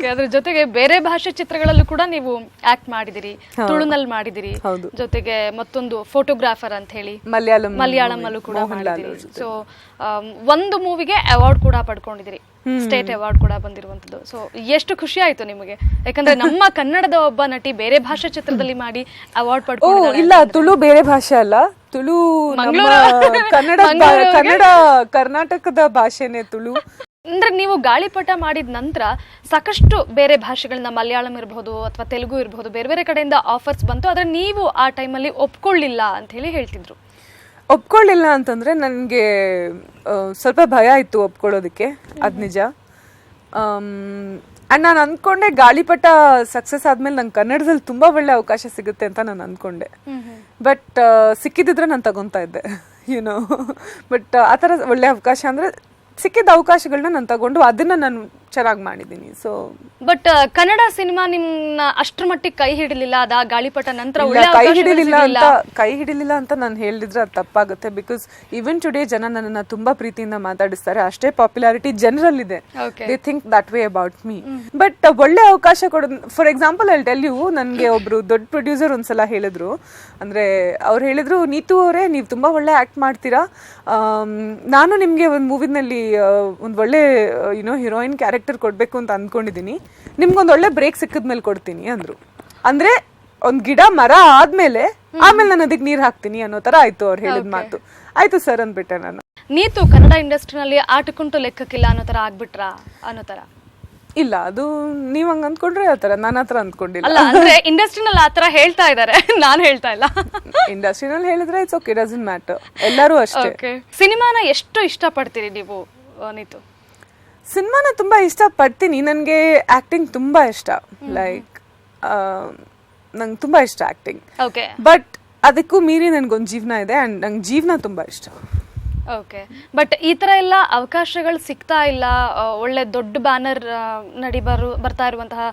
Okay ಅದ್ರ ಜೊತೆಗೆ ಬೇರೆ ಭಾಷೆ ಚಿತ್ರಗಳಲ್ಲೂ ಕೂಡ ನೀವು ಆಕ್ಟ್ ಮಾಡಿದಿರಿ ತುಳುನಲ್ಲಿ ಮಾಡಿದಿರಿ ಜೊತೆಗೆ ಮತ್ತೊಂದು ಫೋಟೋಗ್ರಾಫರ್ ಅಂತ ಹೇಳಿ ಮಲಯಾಳಂ ಮಲಯಾಳಂ ಅಲ್ಲೂ ಕೂಡ ಮಾಡಿದಿರಿ. ಸೊ ಒಂದು ಮೂವಿಗೆ ಅವಾರ್ಡ್ ಕೂಡ ಪಡ್ಕೊಂಡಿದಿರಿ. ಸ್ಟೇಟ್ ಅವಾರ್ಡ್ ಕೂಡ ಬಂದಿರುವಂತದ್ದು ಸೊ ಎಷ್ಟು ಖುಷಿ ಆಯ್ತು ನಿಮಗೆ? ಯಾಕಂದ್ರೆ ನಮ್ಮ ಕನ್ನಡದ ಒಬ್ಬ ನಟಿ ಬೇರೆ ಭಾಷಾ ಚಿತ್ರದಲ್ಲಿ ಮಾಡಿ ಅವಾರ್ಡ್ ಪಡ್ಕೊಂಡು ಇಲ್ಲ ತುಳು ಬೇರೆ ಭಾಷೆ ಅಲ್ಲ. ತುಳು ಕನ್ನಡ ಕನ್ನಡ ಕರ್ನಾಟಕದ ಭಾಷೆನೆ ತುಳು. ಅಂದ್ರೆ ನೀವು ಗಾಳಿಪಟ ಮಾಡಿದ ನಂತರ ಸಾಕಷ್ಟು ಬೇರೆ ಭಾಷೆಗಳನ್ನ ಮಲಯಾಳಂ ಇರಬಹುದು ಅಥವಾ ತೆಲುಗು ಇರಬಹುದು ಬೇರೆ ಬೇರೆ ಕಡೆಯಿಂದ ಆಫರ್ಸ್ ಬಂತು ಆದರೆ ನೀವು ಆ ಟೈಮಲ್ಲಿ ಒಪ್ಕೊಳ್ಳಿಲ್ಲ ಅಂತ ಹೇಳಿ ಹೇಳ್ತಿದ್ರು. ಒಪ್ಕೊಳ್ಳಿಲ್ಲ ಅಂತಂದ್ರೆ ನನಗೆ ಸ್ವಲ್ಪ ಭಯ ಇತ್ತು ಒಪ್ಕೊಳ್ಳೋದಕ್ಕೆ ಅದು ನಿಜ. ಅಂಡ್ ನಾನು ಅಂದ್ಕೊಂಡೆ ಗಾಳಿಪಟ ಸಕ್ಸಸ್ ಆದಮೇಲೆ ನಂಗೆ ಕನ್ನಡದಲ್ಲಿ ತುಂಬ ಒಳ್ಳೆ ಅವಕಾಶ ಸಿಗುತ್ತೆ ಅಂತ ನಾನು ಅಂದ್ಕೊಂಡೆ ಬಟ್ ಸಿಕ್ಕಿದ್ರೆ ನಾನು ತಗೊತಾ ಇದ್ದೆ ಯುನೋ ಬಟ್ ಆ ಥರ ಒಳ್ಳೆ ಅವಕಾಶ ಅಂದ್ರೆ ಸಿಕ್ಕಿದ ಅವಕಾಶಗಳನ್ನ ನಾನು ತಗೊಂಡು ಅದನ್ನ ನಾನು ಚೆನ್ನಾಗಿ ಮಾಡಿದ್ದೀನಿ. ಸೊ ಬಟ್ ಕನ್ನಡ ಸಿನಿಮಾ ನಿಮ್ನ ಅಷ್ಟ್ರ ಮಟ್ಟಿಗೆ ಕೈ ಹಿಡಿಲಿಲ್ಲ ಅದ ಗಾಳಿಪಟ ನಂತರ ಒಳ್ಳೆ ಕೈ ಅವಕಾಶಗಳು ಹಿಡಿಲಿಲ್ಲ ಸಿಗ್ಲಿಲ್ಲ. ಅಂತ ಕೈ ಹಿಡಲಿಲ್ಲ ಅಂತ ನಾನು ಹೇಳಿದ್ರೆ ಅದು ತಪ್ಪಾಗುತ್ತೆ ಬಿಕಾಸ್ ಈವನ್ ಟುಡೇ ಜನ ನನ್ನನ್ನ ತುಂಬಾ ಪ್ರೀತಿಯಿಂದ ಮಾತಾಡಿಸ್ತಾರೆ. ಅಷ್ಟೇ ಪಾಪ್ಯುಲಾರಿಟಿ ಜನರಲ್ ಇದೆ Okay. They think that way about me but ಒಳ್ಳೆ ಅವಕಾಶ ಕೊಡೋದು for example I tell you ನನಗೆ ಒಬ್ರು ದೊಡ್ಡ ಪ್ರೊಡ್ಯೂಸರ್ ಒಂದ್ಸಲ ಹೇಳಿದ್ರು. ಅಂದ್ರೆ ಅವ್ರು ಹೇಳಿದ್ರು ನೀತು ಅವರೇ ನೀವು ತುಂಬಾ ಒಳ್ಳೆ ಆಕ್ಟ್ ಮಾಡ್ತೀರಾ. ಆಮ್, ನಾನು ನಿಮಗೆ ಒಂದು ಮೂವಿನಲ್ಲಿ ಒಂದು ಒಳ್ಳೆ ಯುನೋ ಹೀರೋಯಿನ್ ಕ್ಯಾರೆಕ್ಟರ್ ಕೊಡ್ಬೇಕು ಅಂತ ಅಂದ್ಕೊಂಡಿದ್ದೀನಿ ನಿಮ್ಗೊಂದು ಒಳ್ಳೆ ಬ್ರೇಕ್ ಸಿಕ್ಕಿದ್ಮೇಲೆ ಕೊಡ್ತೀನಿ ಅಂದ್ರು. ಅಂದ್ರೆ ಒಂದು ಗಿಡ ಮರ ಆದ್ಮೇಲೆ ಆಮೇಲೆ ನಾನು ಅದಕ್ಕೆ ನೀರು ಹಾಕ್ತೀನಿ ಅನ್ನೋ ಥರ ಆಯ್ತು ಅವ್ರು ಹೇಳಿದ ಮಾತು. ಆಯ್ತು ಸರ್ ಅಂದ್ಬಿಟ್ಟೆ ನಾನು. ನೀತು ಕನ್ನಡ ಇಂಡಸ್ಟ್ರಿನಲ್ಲಿ ಆಟಕ್ಕುಂಟು ಲೆಕ್ಕಕ್ಕಿಲ್ಲ ಅನ್ನೋ ತರ ಆಗ್ಬಿಟ್ರಾ ಅನ್ನೋ ತರ? ಇಲ್ಲ ಅದು ನೀವ್ ಹಂಗ ಅಂದ್ಕೊಂಡ್ರೆ ಆತರ ನಾನು ಆತರ ಅಂದ್ಕೊಂಡಿಲ್ಲ ಅಲ್ಲ ಅಂದ್ರೆ ಇಂಡಸ್ಟ್ರಿನಲ್ಲಿ ಆತರ ಹೇಳ್ತಾ ಇದಾರೆ. ನಾನು ಹೇಳ್ತಾ ಇಲ್ಲ. ಇಂಡಸ್ಟ್ರಿನಲ್ಲಿ ಹೇಳಿದ್ರೆ ಇಟ್ಸ್ ಓಕೆ ಇನ್ ಮ್ಯಾಟರ್ ಎಲ್ಲರೂ ಅಷ್ಟೇ. ಸಿನಿಮಾನ ಎಷ್ಟು ಇಷ್ಟಪಡ್ತೀರಿ ನೀವು ನೀತು? ಸಿನಿಮಾನ ತುಂಬ ಇಷ್ಟ ಪಡ್ತೀನಿ ನನಗೆ ಆಕ್ಟಿಂಗ್ ತುಂಬ ಇಷ್ಟ. ಲೈಕ್ ನಂಗೆ ತುಂಬ ಇಷ್ಟ ಆಕ್ಟಿಂಗ್ ಓಕೆ ಬಟ್ ಅದಕ್ಕೂ ಮೀರಿ ನನಗೊಂದು ಜೀವನ ಇದೆ ಆ್ಯಂಡ್ ನಂಗೆ ಜೀವನ ತುಂಬ ಇಷ್ಟ. ಓಕೆ ಬಟ್ ಈ ಥರ ಎಲ್ಲ ಅವಕಾಶಗಳು ಸಿಗ್ತಾ ಇಲ್ಲ. ಒಳ್ಳೆ ದೊಡ್ಡ ಬ್ಯಾನರ್ ನಡಿ ಬರು ಬರ್ತಾ ಇರುವಂತಹ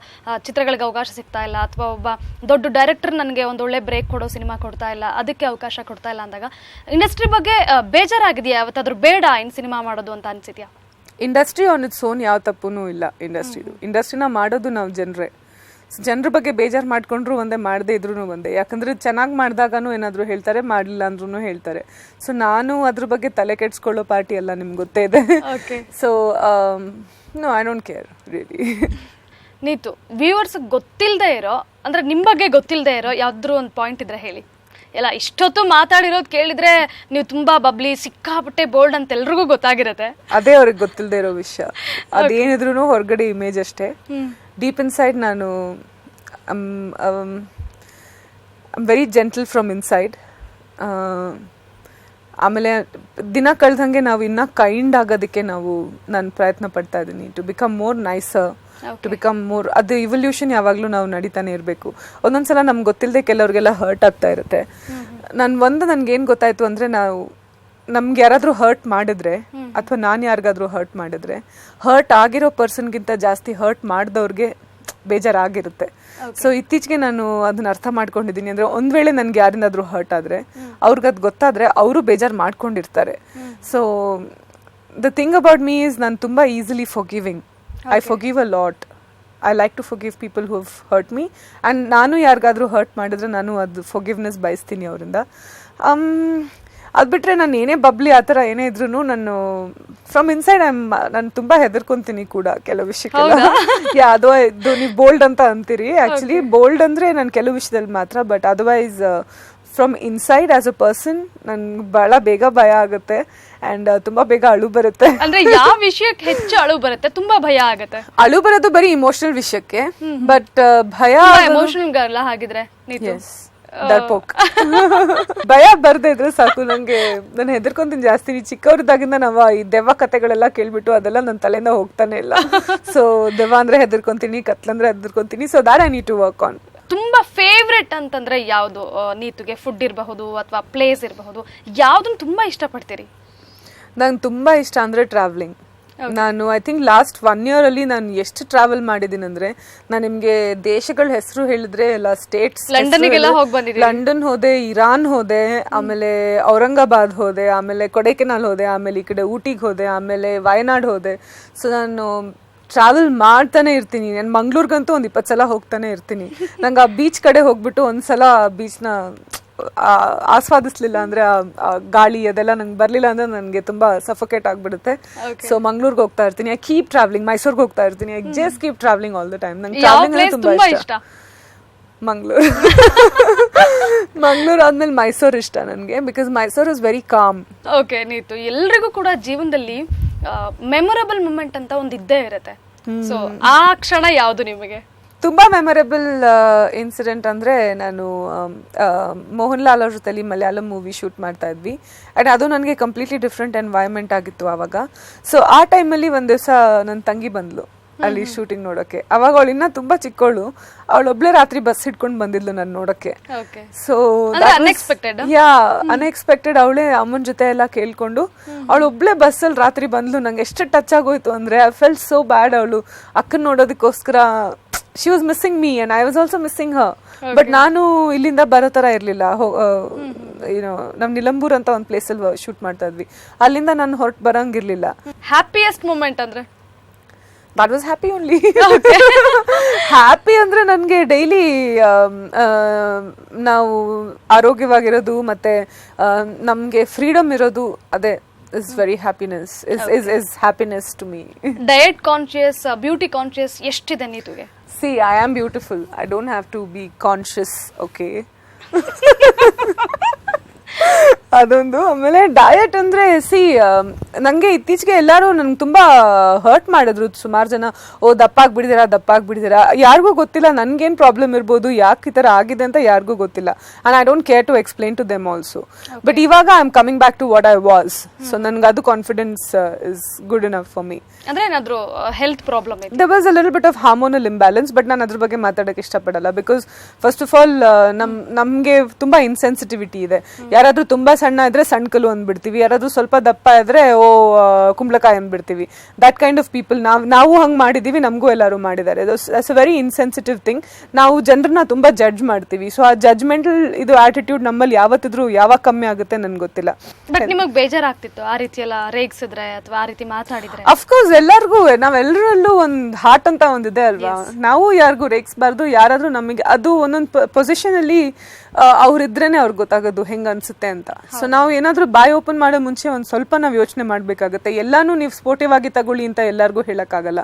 ಚಿತ್ರಗಳಿಗೆ ಅವಕಾಶ ಸಿಗ್ತಾ ಇಲ್ಲ. ಅಥವಾ ಒಬ್ಬ ದೊಡ್ಡ ಡೈರೆಕ್ಟರ್ ನನಗೆ ಒಂದು ಒಳ್ಳೆ ಬ್ರೇಕ್ ಕೊಡೋ ಸಿನಿಮಾ ಕೊಡ್ತಾ ಇಲ್ಲ. ಅದಕ್ಕೆ ಅವಕಾಶ ಕೊಡ್ತಾ ಇಲ್ಲ ಅಂದಾಗ ಇಂಡಸ್ಟ್ರಿ ಬಗ್ಗೆ ಬೇಜಾರಾಗಿದೆಯಾ? ಯಾವತ್ತಾದ್ರೂ ಬೇಡ ಇನ್ನು ಸಿನಿಮಾ ಮಾಡೋದು ಅಂತ ಅನ್ಸಿದ್ಯಾ? ಇಂಡಸ್ಟ್ರಿ ಆನ್ ಇಟ್ಸ್ ಓನ್ ಯಾವ ತಪ್ಪೂ ಇಲ್ಲ ಇಂಡಸ್ಟ್ರಿದು. ಇಂಡಸ್ಟ್ರಿನ ಮಾಡೋದು ನಾವು ಜನರೇ. ಜನರ ಬಗ್ಗೆ ಬೇಜಾರು ಮಾಡ್ಕೊಂಡ್ರು ಒಂದೇ ಮಾಡದೇ ಇದ್ರೂ ಒಂದೇ. ಯಾಕಂದ್ರೆ ಚೆನ್ನಾಗಿ ಮಾಡಿದಾಗನೂ ಏನಾದರೂ ಹೇಳ್ತಾರೆ ಮಾಡಲಿಲ್ಲ ಅಂದ್ರೂ ಹೇಳ್ತಾರೆ. ಸೊ ನಾನು ಅದ್ರ ಬಗ್ಗೆ ತಲೆ ಕೆಡ್ಸ್ಕೊಳ್ಳೋ ಪಾರ್ಟಿ ಅಲ್ಲ ನಿಮ್ಗೆ ಗೊತ್ತೇ ಇದೆ. So no I don't care really Neetu viewers ಗೊತ್ತಿಲ್ಲದೆ ಇರೋ ಅಂದ್ರೆ ನಿಮ್ಮ ಬಗ್ಗೆ ಗೊತ್ತಿಲ್ಲದೆ ಇರೋ ಯಾವ್ದಾದ್ರು ಒಂದು ಪಾಯಿಂಟ್ ಇದ್ರೆ ಹೇಳಿ. ಎಲ್ಲ ಇಷ್ಟೊತ್ತು ಮಾತಾಡಿರೋದು ಕೇಳಿದ್ರೆ ನೀವು ತುಂಬಾ ಬಬ್ಲಿ ಸಿಕ್ಕಾಪಟ್ಟೆ ಬೋಲ್ಡ್ ಅಂತ ಎಲ್ರಿಗೂ ಗೊತ್ತಾಗಿರತ್ತೆ. ಅದೇ ಅವ್ರಿಗೆ ಗೊತ್ತಿಲ್ಲದೆ ಇರೋ ವಿಷಯ. ಅದೇನಿದ್ರು ಹೊರಗಡೆ ಇಮೇಜ್ ಅಷ್ಟೇ. ಡೀಪ್ ಇನ್ ಸೈಡ್ ನಾನು ವೆರಿ ಜೆಂಟಲ್ ಫ್ರಮ್ ಇನ್ಸೈಡ್ ಆಮೇಲೆ ದಿನ ಕಳೆದಂಗೆ ನಾವು ಇನ್ನೂ ಕೈಂಡ್ ಆಗೋದಕ್ಕೆ ನಾವು ನಾನು ಪ್ರಯತ್ನ ಪಡ್ತಾ ಇದ್ದೀನಿ. To become more nicer to become more ಅದು ಇವಲ್ಯೂಷನ್ ಯಾವಾಗಲೂ ನಾವು ನಡೀತಾನೆ ಇರಬೇಕು. ಒಂದೊಂದ್ಸಲ ನಮ್ಗೆ ಗೊತ್ತಿಲ್ಲದೆ ಕೆಲವ್ರಿಗೆಲ್ಲ ಹರ್ಟ್ ಆಗ್ತಾ ಇರುತ್ತೆ. ನಾನು ಒಂದು ನನ್ಗೇನು ಗೊತ್ತಾಯ್ತು ಅಂದರೆ ನಾವು ನಮ್ಗೆ ಯಾರಾದರೂ ಹರ್ಟ್ ಮಾಡಿದ್ರೆ ಅಥವಾ ನಾನು ಯಾರಿಗಾದ್ರೂ ಹರ್ಟ್ ಮಾಡಿದ್ರೆ ಹರ್ಟ್ ಆಗಿರೋ ಪರ್ಸನ್ಗಿಂತ ಜಾಸ್ತಿ ಹರ್ಟ್ ಮಾಡಿದವ್ರಿಗೆ ಬೇಜಾರಾಗಿರುತ್ತೆ. ಸೊ ಇತ್ತೀಚೆಗೆ ನಾನು ಅದನ್ನ ಅರ್ಥ ಮಾಡ್ಕೊಂಡಿದ್ದೀನಿ ಅಂದ್ರೆ ಒಂದ್ ವೇಳೆ ನನ್ಗೆ ಯಾರಿಂದಾದ್ರೂ ಹರ್ಟ್ ಆದ್ರೆ ಅವ್ರಿಗೆ ಅದು ಗೊತ್ತಾದ್ರೆ ಅವರು ಬೇಜಾರು ಮಾಡ್ಕೊಂಡಿರ್ತಾರೆ. So the thing about me is ನಾನು ತುಂಬಾ easily forgiving I forgive a lot I like to forgive people who hurt me and ನಾನು ಯಾರಿಗಾದರೂ ಹರ್ಟ್ ಮಾಡಿದ್ರೆ ನಾನು ಅದು ಫೊಗಿವ್ನೆಸ್ ಬಯಸ್ತೀನಿ ಅವರಿಂದ. ಅದು ಬಿಟ್ರೆ ನಾನು ಏನೇ ಬಬ್ಲಿ ಆ ಥರ ಏನೇ ಇದ್ರೂ ನಾನು ಫ್ರಮ್ ಇನ್ಸೈಡ್ ಐ ನಾನು ತುಂಬಾ ಹೆದರ್ಕೊಂತೀನಿ ಕೂಡ ಕೆಲವು ವಿಷಯಕ್ಕೆಲ್ಲ. ಯಾ ಅದು ಇದು ನೀವು ಬೋಲ್ಡ್ ಅಂತ ಅಂತೀರಿ. ಆ್ಯಕ್ಚುಲಿ ಬೋಲ್ಡ್ ಅಂದ್ರೆ ನಾನು ಕೆಲವು ವಿಷಯದಲ್ಲಿ ಮಾತ್ರ but otherwise from inside as a person ನನ್ಗೆ ಬಹಳ ಬೇಗ ಭಯ ಆಗುತ್ತೆ. ಅಂಡ್ ತುಂಬಾ ಬೇಗ ಅಳು ಬರುತ್ತೆ. ಅಂದ್ರೆ ಯಾವ ವಿಷಯಕ್ಕೆ ಹೆಚ್ಚು ಅಳು ಬರುತ್ತೆ? ತುಂಬಾ ಭಯ ಆಗುತ್ತೆ. ಅಳು ಬರೋದು ಬರೀ ಇಮೋಷನಲ್ ವಿಷಯಕ್ಕೆ ಬಟ್ ಭಯ ಎಮೋಷನಲ್ ಗರ್ಲ ಹಾಗಿದ್ರೆ ದರ್ಪೋಕ್ ಭಯ ಬರ್ದೇ ಇದ್ರೆ ಸಾಕು ನಂಗೆ ನಾನು ಹೆದರ್ಕೊಂತೀನಿ ಜಾಸ್ತಿ. ಚಿಕ್ಕವ್ರದಾಗಿಂದ ನಾವು ಈ ದೆವ್ವ ಕತೆಗಳೆಲ್ಲ ಕೇಳ್ಬಿಟ್ಟು ಅದೆಲ್ಲ ನನ್ನ ತಲೆಯಿಂದ ಹೋಗ್ತಾನೆ ಇಲ್ಲ. ಸೊ ದೆವ್ವ ಅಂದ್ರೆ ಹೆದರ್ಕೊಂತೀನಿ ಕತ್ಲಂದ್ರೆ ಹೆದರ್ಕೊಂತೀನಿ. So that I need to work on ತುಂಬಾ ಫೇವ್ರೆಟ್ ಅಂತಂದ್ರೆ ಯಾವುದು? ನೀತುಗೆ ಫುಡ್ ಇರಬಹುದು ಅಥವಾ ಪ್ಲೇಸ್ ಇರಬಹುದು. ಯಾವ್ದನ್ನ ತುಂಬಾ ಇಷ್ಟಪಡ್ತೀರಿ? ನಂಗೆ ತುಂಬಾ ಇಷ್ಟ ಅಂದ್ರೆ ಟ್ರಾವೆಲಿಂಗ್ ನಾನು ಐ ಥಿಂಕ್ ಲಾಸ್ಟ್ ಒನ್ ಇಯರಲ್ಲಿ ಅಲ್ಲಿ ನಾನು ಎಷ್ಟು ಟ್ರಾವೆಲ್ ಮಾಡಿದ್ದೀನಿ ಅಂದರೆ ನಾನು ನಿಮಗೆ ದೇಶಗಳ ಹೆಸರು ಹೇಳಿದ್ರೆ ಎಲ್ಲ ಸ್ಟೇಟ್ಸ್ ಲಂಡನ್ಗೆಲ್ಲ ಹೋಗಿ ಬಂದಿದ್ದೀನಿ ಲಂಡನ್ ಹೋದೆ ಇರಾನ್ ಹೋದೆ ಆಮೇಲೆ ಔರಂಗಾಬಾದ್ ಹೋದೆ ಆಮೇಲೆ ಕೊಡೈಕೆನಾಲ್ ಹೋದೆ ಆಮೇಲೆ ಈ ಕಡೆ ಊಟಿಗೆ ಹೋದೆ ಆಮೇಲೆ ವಯನಾಡ್ ಹೋದೆ. ಸೊ ನಾನು ಟ್ರಾವೆಲ್ ಮಾಡ್ತಾನೆ ಇರ್ತೀನಿ. ನಾನು ಮಂಗ್ಳೂರ್ಗಂತೂ ಒಂದು ಇಪ್ಪತ್ತು ಸಲ ಹೋಗ್ತಾನೆ ಇರ್ತೀನಿ. ನಂಗೆ ಆ ಬೀಚ್ ಕಡೆ ಹೋಗ್ಬಿಟ್ಟು ಒಂದ್ಸಲ ಬೀಚ್ನ ಆಸ್ವಾದಿಸ್ಲಿಲ್ಲ ಅಂದ್ರೆ ಆ- ಗಾಳಿ ಅದೆಲ್ಲ ನಂಗೆ ಬರ್ಲಿಲ್ಲ ಅಂದ್ರೆ ನನಗೆ ತುಂಬಾ ಸಫೋಕೇಟ್ ಆಗಿಬಿಡುತ್ತೆ. ಸೊ ಮಂಗ್ಳೂರ್ಗೆ ಹೋಗ್ತಾ ಇರ್ತೀನಿ. ಐ ಕೀಪ್ ಟ್ರಾವೆಲಿಂಗ್ ಮೈಸೂರ್ಗೆ ಹೋಗ್ತಾ ಇರ್ತೀನಿ. I just keep travelling all the time ನಂಗೆ ಟ್ರಾವೆಲಿಂಗ್ ತುಂಬಾ ಇಷ್ಟ. ಮಂಗ್ಳೂರ್. ಮಂಗ್ಳೂರ್ ಆದ್ಮೇಲೆ ಮೈಸೂರ್ ಇಷ್ಟ ನನಗೆ because Mysore is very calm okay Neetu. ಎಲ್ರಿಗೂ ಕೂಡ ಜೀವನದಲ್ಲಿ ಮೆಮೊರಬಲ್ ಮೂಮೆಂಟ್ ಅಂತ ಒಂದು ಇದ್ದೇ ಇರುತ್ತೆ. ಸೊ ಆ ಕ್ಷಣ ಯಾವುದು ನಿಮಗೆ? ತುಂಬಾ ಮೆಮೊರೇಬಲ್ ಇನ್ಸಿಡೆಂಟ್ ಅಂದ್ರೆ ನಾನು ಮೋಹನ್ ಲಾಲ್ ಅವ್ರ ಜೊತೆಲಿ ಮಲಯಾಳಂ ಮೂವಿ ಶೂಟ್ ಮಾಡ್ತಾ ಇದ್ವಿ. ಆ್ಯಂಡ್ ಅದು ನನಗೆ ಕಂಪ್ಲೀಟ್ಲಿ ಡಿಫ್ರೆಂಟ್ ಎನ್ವೈರ್ಮೆಂಟ್ ಆಗಿತ್ತು ಆವಾಗ ಸೊ ಆ ಟೈಮಲ್ಲಿ ಒಂದ್ ದಿವಸ ನನ್ನ ತಂಗಿ ಬಂದ್ಲು. ಅಲ್ಲಿ ಶೂಟಿಂಗ್ ನೋಡೋಕೆ. ಅವಾಗ ಅವಳು ಇನ್ನ ತುಂಬಾ ಚಿಕ್ಕವಳು ಅವಳೊಬ್ಳೆ ರಾತ್ರಿ ಬಸ್ ಹಿಡ್ಕೊಂಡು ಬಂದಿದ್ಲು ನಾನು ನೋಡಕ್ಕೆ ಸೊ ಅನ್ಎಕ್ಸ್ಪೆಕ್ಟೆಡ್? ಯಾ ಅನ್ಎಕ್ಸ್ಪೆಕ್ಟೆಡ್ ಅವಳೇ ಅಮ್ಮನ ಜೊತೆ ಎಲ್ಲ ಕೇಳ್ಕೊಂಡು ಅವಳು ಒಬ್ಳೆ ಬಸ್ಸಲ್ಲಿ ರಾತ್ರಿ ಬಂದ್ಲು. ನಂಗೆ ಎಷ್ಟು ಟಚ್ ಆಗೋಯ್ತು ಅಂದ್ರೆ ಐ ಫೆಲ್ ಸೋ ಬ್ಯಾಡ್ ಅವಳು. ಅಕ್ಕನ್ ನೋಡೋದಕ್ಕೋಸ್ಕರ she was missing me and I was also missing her but ನಾನು ಇಲ್ಲಿಂದ ಬರೋ ತರ ಇರ್ಲಿಲ್ಲ. ಏನೋ ನಮ್ ನಿಲಂಬೂರ್ ಅಂತ ಒಂದು ಪ್ಲೇಸಲ್ಲಿ ಶೂಟ್ ಮಾಡ್ತಾ ಇದ್ವಿ. ಅಲ್ಲಿಂದ ನಾನು ಹೊರಟು ಬರಂಗಿರ್ಲಿಲ್ಲ. ಹ್ಯಾಪಿಯೆಸ್ಟ್ ಮೂಮೆಂಟ್ ಅಂದ್ರೆ? That was happy only happy ಅಂದರೆ ನನಗೆ ಡೈಲಿ ನಾವು ಆರೋಗ್ಯವಾಗಿರೋದು ಮತ್ತು ನಮಗೆ ಫ್ರೀಡಮ್ ಇರೋದು ಅದೇ is very happiness is is is happiness to me diet conscious beauty conscious ಎಷ್ಟಿದೆ ನೀತುಗೆ? See I am beautiful I don't have to be conscious okay ಅದೊಂದು ಆಮೇಲೆ ಡಯಟ್ ಅಂದ್ರೆ ಸಿ ನಂಗೆ ಇತ್ತೀಚೆಗೆ ಎಲ್ಲರೂ ನನಗೆ ತುಂಬಾ ಹರ್ಟ್ ಮಾಡಿದ್ರು. ಸುಮಾರು ಜನ ಓ ದಪ್ಪ ಬಿಡಿದಿರಾ ದಪ್ಪ ಆಗ್ಬಿಡಿದಿರಾ ಯಾರಿಗೂ ಗೊತ್ತಿಲ್ಲ ನನ್ಗೇನ್ ಪ್ರಾಬ್ಲಮ್ ಇರ್ಬೋದು ಯಾಕೆ ಈ ತರ ಆಗಿದೆ ಅಂತ ಯಾರಿಗೂ ಗೊತ್ತಿಲ್ಲ. And I don't care to explain to them also but ಇವಾಗ I am coming back to what I was so ನನಗೆ ಅದು confidence is good enough for me ಅಂದ್ರೆ ಏನಾದರೂ ಹೆಲ್ತ್ ಪ್ರಾಬ್ಲಮ್ ಇದೆ was a little bit of hormonal imbalance but ನಾನು ಅದ್ರ ಬಗ್ಗೆ ಮಾತಾಡಕ್ಕೆ ಇಷ್ಟಪಡಲ್ಲ. ಬಿಕಾಸ್ ಫಸ್ಟ್ ಆಫ್ ಆಲ್ ನಮ್ ನಮ್ಗೆ ತುಂಬಾ ಇನ್ಸೆನ್ಸಿಟಿವಿಟಿ ಇದೆ. ಯಾರಾದ್ರೂ ತುಂಬಾ ಸಣ್ಣ ಇದ್ರೆ ಸಣ್ಣ ಕಲ್ಲು ಅಂದ್ಬಿಡ್ತೀವಿ. ಯಾರಾದ್ರೂ ಸ್ವಲ್ಪ ದಪ್ಪ ಇದ್ರೆ ಓ ಕುಂಬಳಕಾಯಿ ಅಂದ್ಬಿಡ್ತೀವಿ. ದಟ್ ಕೈಂಡ್ ಆಫ್ ಪೀಪಲ್ ನಾವು ನಾವು ಹಂಗ್ ಮಾಡಿದೀವಿ ನಮಗೂ ಎಲ್ಲರೂ ಮಾಡಿದ್ದಾರೆ. That's a very insensitive thing ನಾವು ಜನರನ್ನ ತುಂಬಾ ಜಡ್ಜ್ ಮಾಡ್ತೀವಿ. ಸೊ ಆ ಜಡ್ಜ್ಮೆಂಟಲ್ ಇದು ಆಟಿಟ್ಯೂಡ್ ನಮ್ಮಲ್ಲಿ ಯಾವತ್ತಿದ್ರು ಯಾವಾಗ ಕಮ್ಮಿ ಆಗುತ್ತೆ ನನ್ಗೆ ಗೊತ್ತಿಲ್ಲ. ಬಟ್ ನಿಮಗ್ ಬೇಜಾರಾಗ್ತಿತ್ತು ಆ ರೀತಿ ಎಲ್ಲ ರೇಗಿಸಿದ್ರೆ ಅಥವಾ ಆ ರೀತಿ ಮಾತಾಡಿದ್ರೆ? ಅಫ್ಕೋರ್ಸ್ ಎಲ್ಲರಿಗೂ ನಾವೆಲ್ಲರಲ್ಲೂ ಒಂದ್ ಹಾರ್ಟ್ ಅಂತ ಒಂದಿದೆ ಅಲ್ವಾ? ನಾವು ಯಾರಿಗೂ ರೇಗಿಸ್ಬಾರ್ದು ಯಾರಾದ್ರೂ ನಮಗೆ ಅದು ಒಂದೊಂದು ಪೊಸಿಷನ್ ಅಲ್ಲಿ ಅವ್ರಿದ್ರೇನೆ ಅವ್ರಿಗೆ ಗೊತ್ತಾಗೋದು ಹೆಂಗೆ ಅನ್ಸುತ್ತೆ ಅಂತ. ಸೊ ನಾವು ಏನಾದ್ರೂ ಬಾಯ್ ಓಪನ್ ಮಾಡೋ ಮುಂಚೆ ಒಂದ್ ಸ್ವಲ್ಪ ನಾವು ಯೋಚನೆ ಮಾಡ್ಬೇಕಾಗತ್ತೆ. ಎಲ್ಲಾನು ನೀವು ಸ್ಪೋರ್ಟಿವ್ ಆಗಿ ತಗೊಳ್ಳಿ ಅಂತ ಎಲ್ಲರಿಗೂ ಹೇಳಕ್ಕಾಗಲ್ಲ.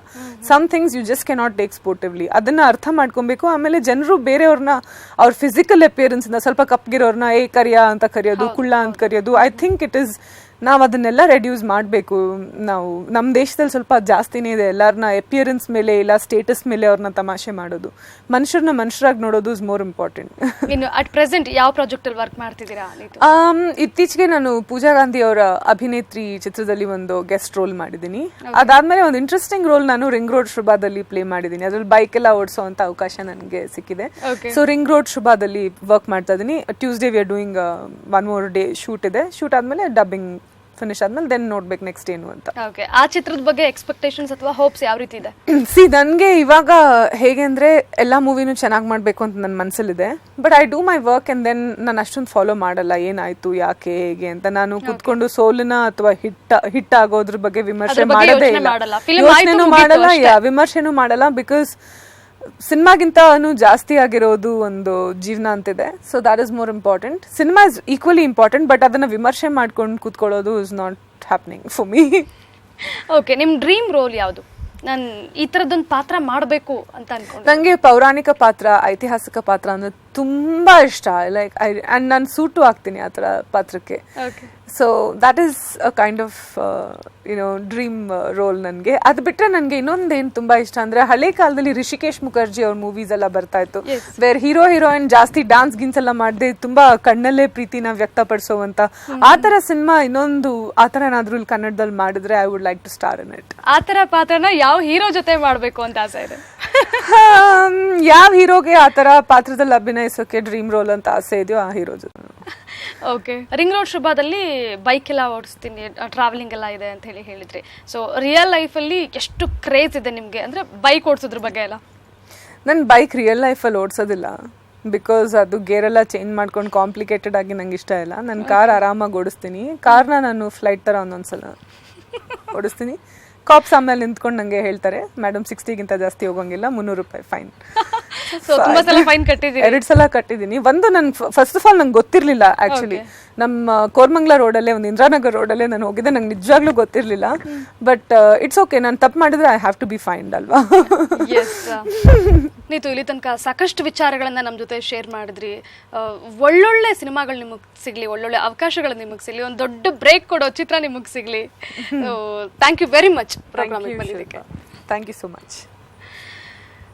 Some things you just cannot take sportively ಅದನ್ನ ಅರ್ಥ ಮಾಡ್ಕೊಬೇಕು. ಆಮೇಲೆ ಜನರು ಬೇರೆಯವ್ರನ್ನ ಅವ್ರ ಫಿಸಿಕಲ್ ಅಪಿಯರೆನ್ಸ್ ಇಂದ ಸ್ವಲ್ಪ ಕಪ್ಗಿರೋರ್ನ ಏ ಕರಿಯ ಅಂತ ಕರೆಯೋದು ಕುಳ್ಳ ಅಂತ ಕರೆಯೋದು ಐ ಥಿಂಕ್ ಇಟ್ ಇಸ್ ನಾವು ಅದನ್ನೆಲ್ಲ ರೆಡ್ಯೂಸ್ ಮಾಡಬೇಕು. ನಾವು ನಮ್ಮ ದೇಶದಲ್ಲಿ ಸ್ವಲ್ಪ ಜಾಸ್ತಿನೇ ಇದೆ. ಎಲ್ಲರನ್ನ ಅಪಿಯರೆನ್ಸ್ ಮೇಲೆ ಇಲ್ಲ ಸ್ಟೇಟಸ್ ಮೇಲೆ ಅವ್ರನ್ನ ತಮಾಷೆ ಮಾಡೋದು. ಮನುಷ್ಯರನ್ನ ಮನುಷ್ಯರಾಗಿ ನೋಡೋದು ಇಸ್ ಮೋರ್ ಇಂಪಾರ್ಟೆಂಟ್ ಇನ್ನು ಅಟ್ ಪ್ರೆಸೆಂಟ್ ಯಾವ ಪ್ರಾಜೆಕ್ಟ್ ಅಲ್ಲಿ ವರ್ಕ್ ಮಾಡ್ತಿದ್ದೀರಾ ಇತ್ತೀಚೆಗೆ ನಾನು ಪೂಜಾ ಗಾಂಧಿ ಅವರ ಅಭಿನೇತ್ರಿ ಚಿತ್ರದಲ್ಲಿ ಒಂದು ಗೆಸ್ಟ್ ರೋಲ್ ಮಾಡಿದ್ದೀನಿ. ಅದಾದ್ಮೇಲೆ ಒಂದು ಇಂಟ್ರೆಸ್ಟಿಂಗ್ ರೋಲ್ ನಾನು ರಿಂಗ್ ರೋಡ್ ಶುಭಾದಲ್ಲಿ ಪ್ಲೇ ಮಾಡಿದ್ದೀನಿ. ಅದ್ರಲ್ಲಿ ಬೈಕ್ ಎಲ್ಲ ಓಡಿಸೋ ಅಂತ ಅವಕಾಶ ನನಗೆ ಸಿಕ್ಕಿದೆ. ಸೊ ರಿಂಗ್ ರೋಡ್ ಶುಭಾದಲ್ಲಿ ವರ್ಕ್ ಮಾಡ್ತಾ ಇದ್ದೀನಿ. Tuesday we are doing one more day shoot ಇದೆ. ಶೂಟ್ ಆದ್ಮೇಲೆ ಡಬ್ಬಿಂಗ್ ಫಿನಿಶ್ ಆದ್ಮೇಲೆ ದೆನ್ ನೋಡ್ಬೇಕು ನೆಕ್ಸ್ಟ್ ಏನು ಅಂತ. ಓಕೆ ಆ ಚಿತ್ರದ ಬಗ್ಗೆ ಎಕ್ಸ್ಪೆಕ್ಟೇಷನ್ಸ್ ಅಥವಾ ಹೋಪ್ಸ್ ಯಾವ ರೀತಿ ಇದೆ? ಸಿ ನನಗೆ ಇವಾಗ ಹೇಗೆ ಅಂದ್ರೆ ಎಲ್ಲ ಮೂವಿನೂ ಚೆನ್ನಾಗಿ ಮಾಡಬೇಕು ಅಂತ ನನ್ನ ಮನಸ್ಸಲ್ಲಿದೆ but I do my work and then ನಾನು ಅಷ್ಟೊಂದು ಫಾಲೋ ಮಾಡಲ್ಲ. ಏನಾಯ್ತು ಯಾಕೆ ಹೇಗೆ ಅಂತ. ನಾನು ಕುತ್ಕೊಂಡು ಸೋಲಿನ ಅಥವಾ ಹಿಟ್ ಹಿಟ್ ಆಗೋದ್ರ ಬಗ್ಗೆ ವಿಮರ್ಶೆ ಮಾಡೋದೇ ಇಲ್ಲ. ಮಾಡಲ್ಲ. ವಿಮರ್ಶೆನೂ ಮಾಡಲ್ಲ ಬಿಕಾಸ್ ಸಿನಿಮಾಗಿಂತ ಜಾಸ್ತಿ ಆಗಿರೋದು ಒಂದು ಜೀವನ ಅಂತಿದೆ. So that is more important cinema is equally important but ಅದನ್ನ ವಿಮರ್ಶೆ ಮಾಡ್ಕೊಂಡು ಕೂತ್ಕೊಳ್ಳೋದು is not happening for me okay ನಿಮ್ಮ ಡ್ರೀಮ್ ರೋಲ್ ಯಾವುದು? ನಾನು ಈ ಥರದ್ದೊಂದು ಪಾತ್ರ ಮಾಡಬೇಕು ಅಂತ ಅನ್ಕೊಂಡು. ನನಗೆ ಪೌರಾಣಿಕ ಪಾತ್ರ ಐತಿಹಾಸಿಕ ಪಾತ್ರ ಅಂದ್ರೆ ತುಂಬಾ ಇಷ್ಟ. ಲೈಕ್ ಐ ಅಂಡ್ ನಾನು ಸೂಟು ಆಗ್ತೀನಿ ಆ ಥರ ಪಾತ್ರಕ್ಕೆ. So that is a kind of you know dream role ನನಗೆ. ಅದು ಬಿಟ್ಟರೆ ನನಗೆ ಇನ್ನೊಂದೇನು ತುಂಬಾ ಇಷ್ಟ ಅಂದ್ರೆ ಹಳೆ ಕಾಲದಲ್ಲಿ ರಿಷಿಕೇಶ್ ಮುಖರ್ಜಿ ಅವ್ರ ಮೂವೀಸ್ ಎಲ್ಲ ಬರ್ತಾ ಇತ್ತು. ವೇರ್ ಹೀರೋ ಹೀರೋಯಿನ್ ಜಾಸ್ತಿ ಡಾನ್ಸ್ ಗಿನ್ಸ್ ಎಲ್ಲ ಮಾಡದೆ ತುಂಬಾ ಕಣ್ಣಲ್ಲೇ ಪ್ರೀತಿನ ವ್ಯಕ್ತಪಡಿಸುವಂತ. ಆ ಥರ ಸಿನಿಮಾ ಇನ್ನೊಂದು ಆ ಥರ ಏನಾದರೂ ಇಲ್ಲಿ ಕನ್ನಡದಲ್ಲಿ ಮಾಡಿದ್ರೆ I would like to star in it ಆ ಥರ ಪಾತ್ರನ ಯಾವ ಹೀರೋ ಜೊತೆ ಮಾಡಬೇಕು ಅಂತ ಆಸೆ ಇದೆ? ಯಾವ ಹೀರೋಗೆ ಆ ತರ ಪಾತ್ರದಲ್ಲಿ ಅಭಿನಯಿಸೋಕೆ ಡ್ರೀಮ್ ರೋಲ್ ಅಂತ ಆಸೆ ಇದೆಯೋ ಆ ಹೀರೋ ಜೊತೆ? ಓಕೆ ರಿಂಗ್ ರೋಡ್ ಶುಭದಲ್ಲಿ ಬೈಕ್ ಎಲ್ಲ ಓಡಿಸ್ತೀನಿ ಟ್ರಾವೆಲಿಂಗ್ ಎಲ್ಲ ಇದೆ ಅಂತ ಹೇಳಿ ಹೇಳಿದ್ರಿ. ಸೊ ರಿಯಲ್ ಲೈಫಲ್ಲಿ ಎಷ್ಟು ಕ್ರೇಜ್ ಇದೆ ನಿಮಗೆ? ಅಂದ್ರೆ ಬೈಕ್ ಓಡಿಸೋದ್ರ ಬಗ್ಗೆ ಎಲ್ಲ. ನನ್ನ ಬೈಕ್ ರಿಯಲ್ ಲೈಫಲ್ಲಿ ಓಡಿಸೋದಿಲ್ಲ. ಬಿಕಾಸ್ ಅದು ಗೇರ್ ಎಲ್ಲ ಚೇಂಜ್ ಮಾಡ್ಕೊಂಡು ಕಾಂಪ್ಲಿಕೇಟೆಡ್ ಆಗಿ ನಂಗೆ ಇಷ್ಟ ಇಲ್ಲ. ನನ್ನ ಕಾರ್ ಆರಾಮಾಗಿ ಓಡಿಸ್ತೀನಿ. ಕಾರ್ನ ನಾನು ಫ್ಲೈಟ್ ಥರ ಒಂದೊಂದ್ಸಲ ಓಡಿಸ್ತೀನಿ. ಕಾಪ್ಸ್ ಆಮೇಲೆ ನಿಂತ್ಕೊಂಡು ನಂಗೆ ಹೇಳ್ತಾರೆ ಮೇಡಮ್ ಸಿಕ್ಸ್ಟಿಗಿಂತ ಜಾಸ್ತಿ ಹೋಗಂಗಿಲ್ಲ ಮುನ್ನೂರು ರೂಪಾಯಿ ಫೈನ್ ಸೊ ತುಂಬಾ ಸಲ ಫೈನ್ ಎರಡ್ ಸಲ ಕಟ್ಟಿದ್ದೀನಿ. ಒಂದು ನನ್ ಫಸ್ಟ್ ಆಫ್ ಆಲ್ ನಂಗೆ ಗೊತ್ತಿರ್ಲಿಲ್ಲ ಆಕ್ಚುಲಿ ನಮ್ಮ ಕೋರ್ಮಂಗ್ಲಾ ರೋಡಲ್ಲೇ ಒಂದು ಇಂದ್ರಾನಗರ್ ರೋಡಲ್ಲೇ ನಾನು ಹೋಗಿದ್ದೆ. ನಂಗೆ ನಿಜವಾಗ್ಲೂ ಗೊತ್ತಿರಲಿಲ್ಲ. ಬಟ್ ಇಟ್ಸ್ ಓಕೆ ನಾನು ತಪ್ಪು ಮಾಡಿದ್ರೆ I have to be fined ಅಲ್ವಾ? ಎಸ್ ನೀತು ಇಲ್ಲಿ ತನಕ ಸಾಕಷ್ಟು ವಿಚಾರಗಳನ್ನ ನಮ್ಮ ಜೊತೆ ಶೇರ್ ಮಾಡಿದ್ರಿ. ಒಳ್ಳೊಳ್ಳೆ ಸಿನಿಮಾಗಳು ನಿಮಗೆ ಸಿಗಲಿ ಒಳ್ಳೊಳ್ಳೆ ಅವಕಾಶಗಳು ನಿಮಗೆ ಸಿಗಲಿ ಒಂದು ದೊಡ್ಡ ಬ್ರೇಕ್ ಕೊಡೋ ಚಿತ್ರ ನಿಮಗೆ ಸಿಗಲಿ. Thank you very much program thank you so much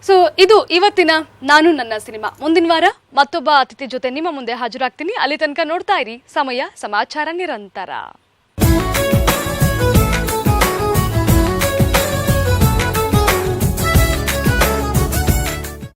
so ಇದು ಇವತ್ತಿನ ನಾನು ನನ್ನ ಸಿನಿಮಾ. ಮುಂದಿನ ವಾರ ಮತ್ತೊಬ್ಬ ಅತಿಥಿ ಜೊತೆ ನಿಮ್ಮ ಮುಂದೆ ಹಾಜರಾಗ್ತೀನಿ. ಅಲ್ಲಿ ತನಕ ನೋಡ್ತಾ ಇರಿ. ಸಮಯ, ಸಮಾಚಾರ ನಿರಂತರ.